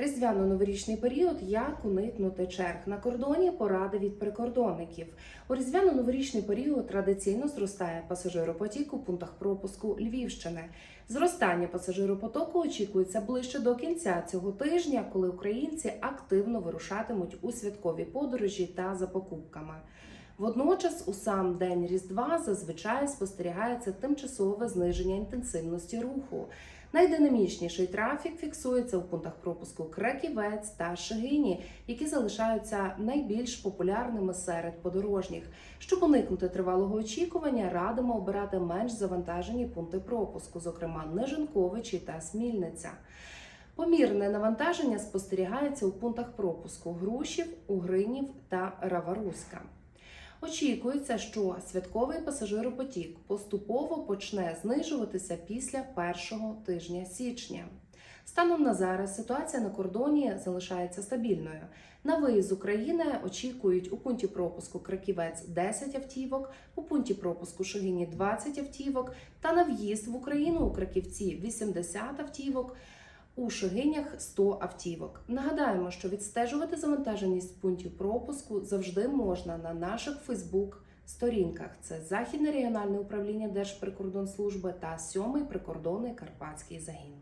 Різдвяно-новорічний період як уникнути черг на кордоні поради від прикордонників. У різдвяно-новорічний період традиційно зростає пасажиропотік у пунктах пропуску Львівщини. Зростання пасажиропотоку очікується ближче до кінця цього тижня, коли українці активно вирушатимуть у святкові подорожі та за покупками. Водночас, у сам день Різдва зазвичай спостерігається тимчасове зниження інтенсивності руху. Найдинамічніший трафік фіксується у пунктах пропуску Краківець та Шегині, які залишаються найбільш популярними серед подорожніх. Щоб уникнути тривалого очікування, радимо обирати менш завантажені пункти пропуску, зокрема Нежинковичі та Смільниця. Помірне навантаження спостерігається у пунктах пропуску Грушів, Угринів та Раваруська. Очікується, що святковий пасажиропотік поступово почне знижуватися після першого тижня січня. Станом на зараз ситуація на кордоні залишається стабільною. На виїзд з України очікують у пункті пропуску Краківець 10 автівок, у пункті пропуску Шегині 20 автівок та на в'їзд в Україну у Краківці 80 автівок. У Шигинях 100 автівок. Нагадаємо, що відстежувати завантаженість пунктів пропуску завжди можна на наших Фейсбук-сторінках. Це Західне регіональне управління Держприкордонслужби та 7-й прикордонний Карпатський загін.